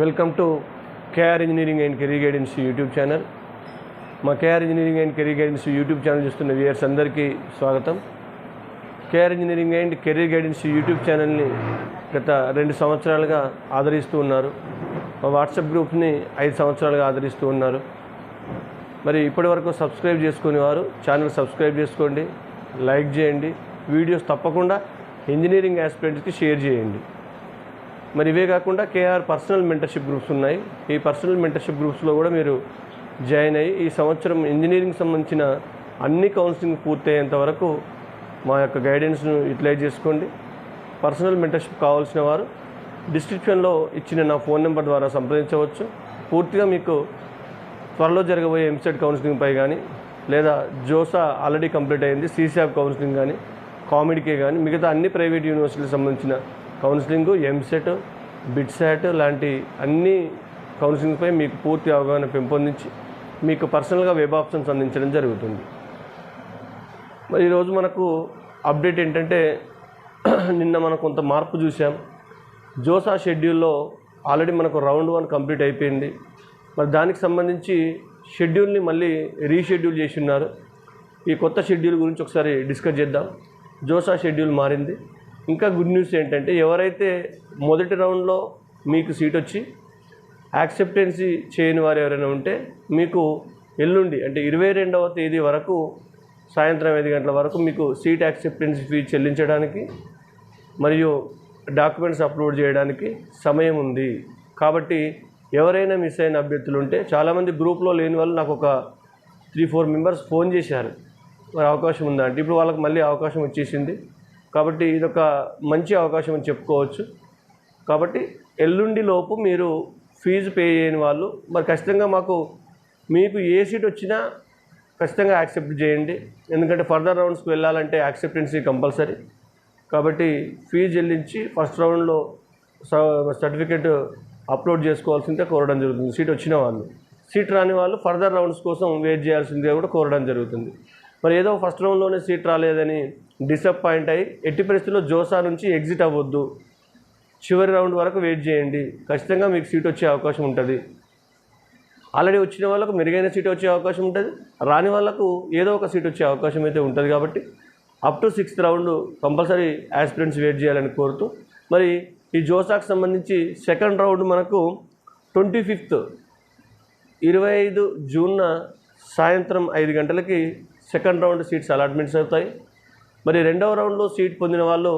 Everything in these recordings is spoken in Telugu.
Welcome to KR engineering and career guidance YouTube channel. మా KR engineering and career guidance YouTube channel చూస్తున్న వ్యూయర్స్ అందరికీ స్వాగతం. KR engineering and career guidance YouTube ఛానల్ని గత రెండు సంవత్సరాలుగా ఆదరిస్తూ ఉన్నారు. మా వాట్సాప్ గ్రూప్ని ఐదు సంవత్సరాలుగా ఆదరిస్తూ ఉన్నారు. మరి ఇప్పటి వరకు సబ్స్క్రైబ్ చేసుకునే వారు ఛానల్ సబ్స్క్రైబ్ చేసుకోండి లైక్ చేయండి వీడియోస్ తప్పకుండా ఇంజనీరింగ్ ఆస్పిరెంట్స్కి షేర్ చేయండి. మరి ఇవే కాకుండా కేఆర్ పర్సనల్ మెంటర్షిప్ గ్రూప్స్ ఉన్నాయి. ఈ పర్సనల్ మెంటర్షిప్ గ్రూప్స్లో కూడా మీరు జాయిన్ అయ్యి ఈ సంవత్సరం ఇంజనీరింగ్ సంబంధించిన అన్ని కౌన్సిలింగ్ పూర్తయ్యేంత వరకు మా యొక్క గైడెన్స్ను యూటిలైజ్ చేసుకోండి. పర్సనల్ మెంటర్షిప్ కావాల్సిన వారు డిస్క్రిప్షన్లో ఇచ్చిన నా ఫోన్ నెంబర్ ద్వారా సంప్రదించవచ్చు. పూర్తిగా మీకు త్వరలో జరగబోయే ఎంసెట్ కౌన్సిలింగ్పై కానీ లేదా జోసా ఆల్రెడీ కంప్లీట్ అయింది సీసీఆఫ్ కౌన్సిలింగ్ కానీ కామెడీకే కానీ మిగతా అన్ని ప్రైవేట్ యూనివర్సిటీలకు సంబంధించిన కౌన్సిలింగ్ ఎంసెట్ బిట్సాట్ లాంటి అన్ని కౌన్సిలింగ్పై మీకు పూర్తి అవగాహన పెంపొందించి మీకు పర్సనల్గా వెబ్ ఆప్షన్స్ అందించడం జరుగుతుంది. మరి ఈరోజు మనకు అప్డేట్ ఏంటంటే నిన్న మనం కొంత మార్పు చూసాం జోసా షెడ్యూల్లో ఆల్రెడీ మనకు రౌండ్ వన్ కంప్లీట్ అయిపోయింది. మరి దానికి సంబంధించి షెడ్యూల్ని మళ్ళీ రీషెడ్యూల్ చేసి ఉన్నారు. ఈ కొత్త షెడ్యూల్ గురించి ఒకసారి డిస్కస్ చేద్దాం. జోసా షెడ్యూల్ మారింది. ఇంకా గుడ్ న్యూస్ ఏంటంటే ఎవరైతే మొదటి రౌండ్లో మీకు సీట్ వచ్చి యాక్సెప్టెన్సీ చేయని వారు ఎవరైనా ఉంటే మీకు ఎల్లుండి అంటే ఇరవై రెండవ తేదీ వరకు సాయంత్రం ఐదు గంటల వరకు మీకు సీట్ యాక్సెప్టెన్సీ ఫీ చెల్లించడానికి మరియు డాక్యుమెంట్స్ అప్లోడ్ చేయడానికి సమయం ఉంది. కాబట్టి ఎవరైనా మిస్ అయిన అభ్యర్థులు ఉంటే చాలామంది గ్రూప్లో లేని వాళ్ళు నాకు ఒక త్రీ ఫోర్ మెంబర్స్ ఫోన్ చేశారు. మరి అవకాశం ఉందా? అంటే ఇప్పుడు వాళ్ళకి మళ్ళీ అవకాశం వచ్చేసింది. కాబట్టి ఇదొక మంచి అవకాశం అని చెప్పుకోవచ్చు. కాబట్టి ఎల్లుండి లోపు మీరు ఫీజు పే చేయని వాళ్ళు మరి ఖచ్చితంగా మాకు మీకు ఏ సీట్ వచ్చినా ఖచ్చితంగా యాక్సెప్ట్ చేయండి. ఎందుకంటే ఫర్దర్ రౌండ్స్కి వెళ్ళాలంటే యాక్సెప్టెన్సీ కంపల్సరీ. కాబట్టి ఫీజు చెల్లించి ఫస్ట్ రౌండ్లో సర్టిఫికేట్ అప్లోడ్ చేసుకోవాల్సిందే కోరడం జరుగుతుంది. సీట్ వచ్చిన వాళ్ళు. సీట్ రాని వాళ్ళు ఫర్దర్ రౌండ్స్ కోసం వెయిట్ చేయాల్సిందే కూడా కోరడం జరుగుతుంది. మరి ఏదో ఫస్ట్ రౌండ్లోనే సీట్ రాలేదని డిసప్పాయింట్ అయ్యి ఎట్టి పరిస్థితుల్లో జోసా నుంచి ఎగ్జిట్ అవ్వద్దు. చివరి రౌండ్ వరకు వెయిట్ చేయండి. ఖచ్చితంగా మీకు సీట్ వచ్చే అవకాశం ఉంటుంది. ఆల్రెడీ వచ్చిన వాళ్ళకు మెరుగైన సీట్ వచ్చే అవకాశం ఉంటుంది. రాని వాళ్ళకు ఏదో ఒక సీట్ వచ్చే అవకాశం అయితే ఉంటుంది కాబట్టి up to sixth round compulsory aspirants wait చేయాలని కోరుతూ మరి ఈ జోసాకు సంబంధించి సెకండ్ రౌండ్ మనకు ట్వంటీ ఫిఫ్త్ ఇరవై ఐదు జూన్న సాయంత్రం ఐదు గంటలకి సెకండ్ రౌండ్ సీట్స్ అలాట్మెంట్స్ అవుతాయి. మరి రెండవ రౌండ్లో సీట్ పొందిన వాళ్ళు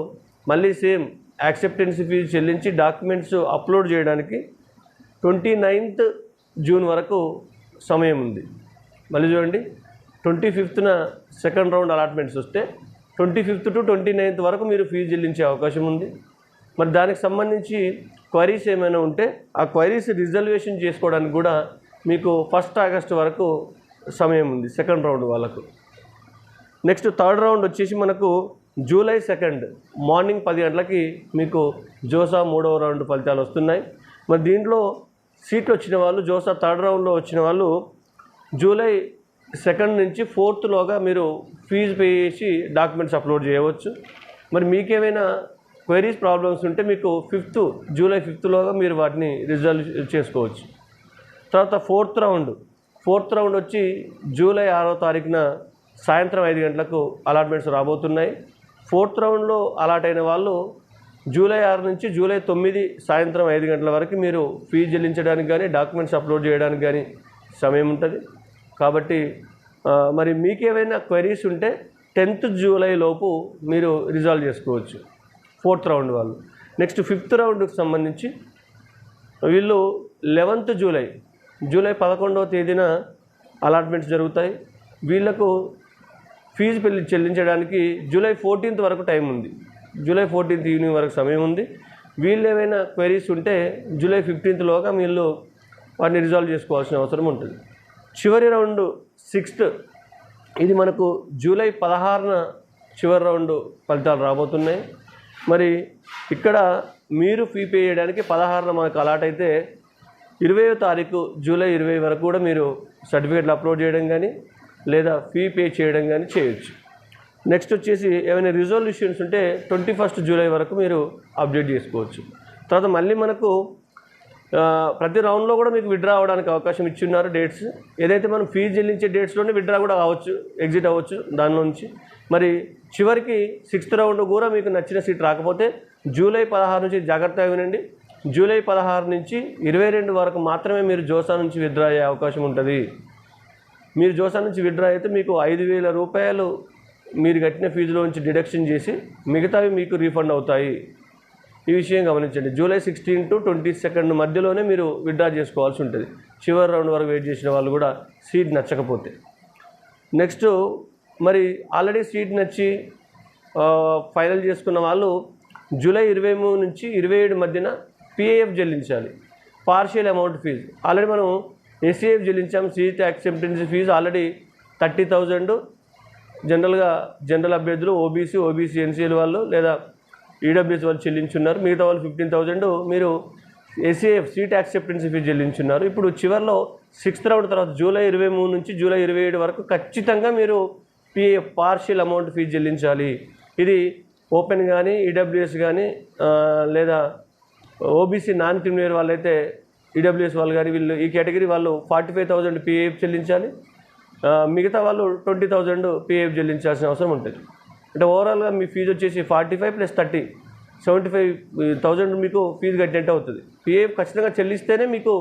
మళ్ళీ సేమ్ యాక్సెప్టెన్సీ ఫీజు చెల్లించి డాక్యుమెంట్స్ అప్లోడ్ చేయడానికి ట్వంటీ నైన్త్ జూన్ వరకు సమయం ఉంది. మళ్ళీ చూడండి ట్వంటీ ఫిఫ్త్న సెకండ్ రౌండ్ అలాట్మెంట్స్ వస్తే twenty fifth to twenty ninth వరకు మీరు ఫీజు చెల్లించే అవకాశం ఉంది. మరి దానికి సంబంధించి క్వైరీస్ ఏమైనా ఉంటే ఆ క్వైరీస్ రిజర్వేషన్ చేసుకోవడానికి కూడా మీకు ఫస్ట్ ఆగస్ట్ వరకు సమయం ఉంది సెకండ్ రౌండ్ వాళ్ళకు. నెక్స్ట్ థర్డ్ రౌండ్ వచ్చేసి మనకు జూలై సెకండ్ మార్నింగ్ పది గంటలకి మీకు జోసా మూడవ రౌండ్ ఫలితాలు వస్తున్నాయి. మరి దీంట్లో సీట్లు వచ్చిన వాళ్ళు జోసా థర్డ్ రౌండ్లో వచ్చిన వాళ్ళు జూలై సెకండ్ నుంచి ఫోర్త్లోగా మీరు ఫీజు పే చేసి డాక్యుమెంట్స్ అప్లోడ్ చేయవచ్చు. మరి మీకేమైనా క్వైరీస్ ప్రాబ్లమ్స్ ఉంటే మీకు ఫిఫ్త్ జూలై ఫిఫ్త్లోగా మీరు వాటిని రిజల్వ్ చేసుకోవచ్చు. తర్వాత ఫోర్త్ రౌండ్ ఫోర్త్ రౌండ్ వచ్చి జూలై ఆరో తారీఖున సాయంత్రం ఐదు గంటలకు అలాట్మెంట్స్ రాబోతున్నాయి. ఫోర్త్ రౌండ్లో అలాట్ అయిన వాళ్ళు జూలై ఆరు నుంచి జూలై తొమ్మిది సాయంత్రం ఐదు గంటల వరకు మీరు ఫీజు చెల్లించడానికి కానీ డాక్యుమెంట్స్ అప్లోడ్ చేయడానికి కానీ సమయం ఉంటుంది. కాబట్టి మరి మీకేమైనా క్వైరీస్ ఉంటే టెన్త్ జూలై లోపు మీరు రిజాల్వ్ చేసుకోవచ్చు. ఫోర్త్ రౌండ్ వాళ్ళు. నెక్స్ట్ ఫిఫ్త్ రౌండ్కి సంబంధించి వీళ్ళు లెవెంత్ జూలై జూలై పదకొండవ తేదీన అలాట్మెంట్స్ జరుగుతాయి. వీళ్ళకు ఫీజు పెళ్ళి చెల్లించడానికి జూలై ఫోర్టీన్త్ వరకు టైం ఉంది. జూలై ఫోర్టీన్త్ ఈవినింగ్ వరకు సమయం ఉంది. వీళ్ళు ఏమైనా క్వైరీస్ ఉంటే జూలై ఫిఫ్టీన్త్లోగా వీళ్ళు వాటిని రిజాల్వ్ చేసుకోవాల్సిన అవసరం ఉంటుంది. చివరి రౌండ్ సిక్స్త్. ఇది మనకు జూలై పదహారున చివరి రౌండ్ ఫలితాలు రాబోతున్నాయి. మరి ఇక్కడ మీరు ఫీ పే చేయడానికి పదహారున మనకు అలాట్ అయితే ఇరవయో తారీఖు జూలై ఇరవై వరకు కూడా మీరు సర్టిఫికేట్లు అప్లోడ్ చేయడం కానీ లేదా ఫీ పే చేయడం కానీ చేయొచ్చు. నెక్స్ట్ వచ్చేసి ఏమైనా రిజల్యూషన్స్ ఉంటే ట్వంటీ ఫస్ట్ జూలై వరకు మీరు అప్డేట్ చేసుకోవచ్చు. తర్వాత మళ్ళీ మనకు ప్రతి రౌండ్లో కూడా మీకు విడ్రా అవడానికి అవకాశం ఇచ్చి ఉన్నారు డేట్స్ ఏదైతే మనం ఫీజు చెల్లించే డేట్స్లోనే విడ్రా కూడా కావచ్చు ఎగ్జిట్ అవ్వచ్చు దానిలో నుంచి. మరి చివరికి సిక్స్త్ రౌండ్ కూడా మీకు నచ్చిన సీట్ రాకపోతే జూలై పదహారు నుంచి జాగ్రత్తగా వినండి. జూలై పదహారు నుంచి ఇరవై రెండు వరకు మాత్రమే మీరు జోసా నుంచి విత్డ్రా అయ్యే అవకాశం ఉంటుంది. మీరు జోసా నుంచి విత్డ్రా అయితే మీకు ఐదు వేల రూపాయలు మీరు కట్టిన ఫీజులో నుంచి డిడక్షన్ చేసి మిగతావి మీకు రీఫండ్ అవుతాయి. ఈ విషయం గమనించండి. July sixteen to twenty second మధ్యలోనే మీరు విత్డ్రా చేసుకోవాల్సి ఉంటుంది. చివరి రౌండ్ వరకు వెయిట్ చేసిన వాళ్ళు కూడా సీట్ నచ్చకపోతే. నెక్స్ట్ మరి ఆల్రెడీ సీట్ నచ్చి ఫైనల్ చేసుకున్న వాళ్ళు జూలై ఇరవై మూడు నుంచి ఇరవై ఏడు మధ్యన పిఏఎఫ్ చెల్లించాలి. Partial amount fee. ఆల్రెడీ మనం SCF చెల్లించాం seat acceptancy fee already thirty thousand జనరల్గా జనరల్ అభ్యర్థులు ఓబీసీ ఓబీసీ ఎన్సీఎల్ వాళ్ళు లేదా ఈడబ్ల్యూఎస్ వాళ్ళు చెల్లించున్నారు. మిగతా వాళ్ళు ఫిఫ్టీన్ థౌజండ్ మీరు ఏసీఎఫ్ సీట్ యాక్సెప్టెన్సీ ఫీజు చెల్లించున్నారు. ఇప్పుడు చివరిలో సిక్స్త్ రౌండ్ తర్వాత జూలై ఇరవై మూడు నుంచి జూలై ఇరవై ఏడు వరకు ఖచ్చితంగా మీరు పిఎఫ్ పార్షియల్ అమౌంట్ ఫీజు చెల్లించాలి. ఇది ఓపెన్ కానీ ఈడబ్ల్యూఎస్ కానీ లేదా ఓబీసీ నాన్ క్రిమినల్ వాళ్ళైతే ఈడబ్ల్యూఎస్ వాళ్ళు కానీ వీళ్ళు ఈ కేటగిరీ వాళ్ళు ఫార్టీ ఫైవ్ థౌజండ్ పిఎఫ్ చెల్లించాలి. మిగతా వాళ్ళు ట్వంటీ థౌజండ్ పిఏఎఫ్ చెల్లించాల్సిన అవసరం ఉంటుంది. అంటే ఓవరాల్గా మీ ఫీజు వచ్చేసి forty five plus thirty seventy five thousand మీకు ఫీజు కట్టినట్టు అవుతుంది. పిఏఎఫ్ ఖచ్చితంగా చెల్లిస్తేనే మీకు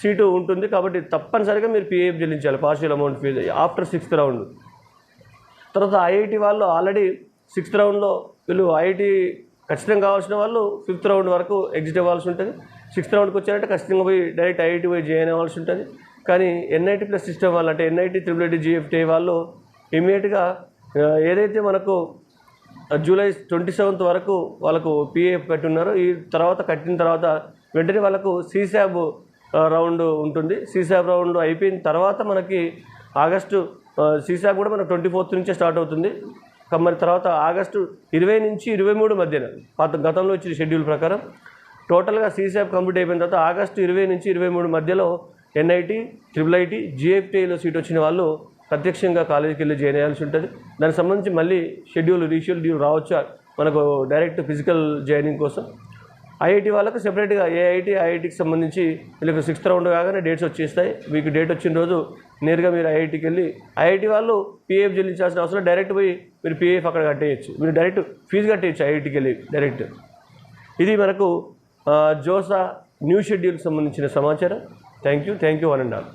సీటు ఉంటుంది కాబట్టి తప్పనిసరిగా మీరు పిఏఎఫ్ చెల్లించాలి partial amount fee after sixth round తర్వాత ఐఐటి వాళ్ళు ఆల్రెడీ సిక్స్త్ రౌండ్లో వీళ్ళు ఐఐటి ఖచ్చితంగా కావాల్సిన వాళ్ళు ఫిఫ్త్ రౌండ్ వరకు ఎగ్జిట్ అవ్వాల్సి ఉంటుంది. సిక్స్త్ రౌండ్కి వచ్చారంటే ఖచ్చితంగా పోయి డైరెక్ట్ ఐఐటి పోయి జాయిన్ అవ్వాల్సి ఉంటుంది. కానీ ఎన్ఐటి ప్లస్ సిస్టమ్ వాళ్ళు అంటే ఎన్ఐటి త్రిబుల్ ఐటీ జిఎఫ్టీ వాళ్ళు ఇమీడియట్గా ఏదైతే మనకు జూలై ట్వంటీ సెవెంత్ వరకు వాళ్ళకు పిఏఎఫ్ కట్టున్నారు ఈ తర్వాత కట్టిన తర్వాత వెంటనే వాళ్ళకు సీసాబ్ రౌండ్ ఉంటుంది. సీసాబ్ రౌండ్ అయిపోయిన తర్వాత మనకి ఆగస్టు సీసాబ్ కూడా మనకు ట్వంటీ ఫోర్త్ నుంచే స్టార్ట్ అవుతుంది. మరి తర్వాత ఆగస్టు ఇరవై నుంచి ఇరవై మూడు మధ్యన పాత గతంలో వచ్చిన షెడ్యూల్ ప్రకారం టోటల్గా సీసాబ్ కంప్లీట్ అయిపోయిన తర్వాత ఆగస్టు ఇరవై నుంచి ఇరవై మూడు మధ్యలో ఎన్ఐటి ట్రిపుల్ ఐటి జిఎఫ్టీఐలో సీట్ వచ్చిన వాళ్ళు ప్రత్యక్షంగా కాలేజీకి వెళ్ళి జాయిన్ అయ్యాల్సి ఉంటుంది. దానికి సంబంధించి మళ్ళీ షెడ్యూల్ రీషెడ్యూల్ రావచ్చు? మనకు డైరెక్ట్ ఫిజికల్ జాయినింగ్ కోసం. ఐఐటి వాళ్ళకు సెపరేట్గా ఏఐటి ఐఐటికి సంబంధించి వీళ్ళకి సిక్స్త్ రౌండ్ కాగానే డేట్స్ వచ్చేస్తాయి. మీకు డేట్ వచ్చిన రోజు నేరుగా మీరు ఐఐటికి వెళ్ళి ఐఐటి వాళ్ళు పిఎఫ్ చెల్లించాల్సిన అవసరం డైరెక్ట్ పోయి మీరు పిఎఫ్ అక్కడ కట్టేయచ్చు. మీరు డైరెక్ట్ ఫీజు కట్టేయచ్చు ఐఐటికి వెళ్ళి డైరెక్ట్. ఇది మనకు జోసా న్యూ షెడ్యూల్కి సంబంధించిన సమాచారం. Thank you thank you one and all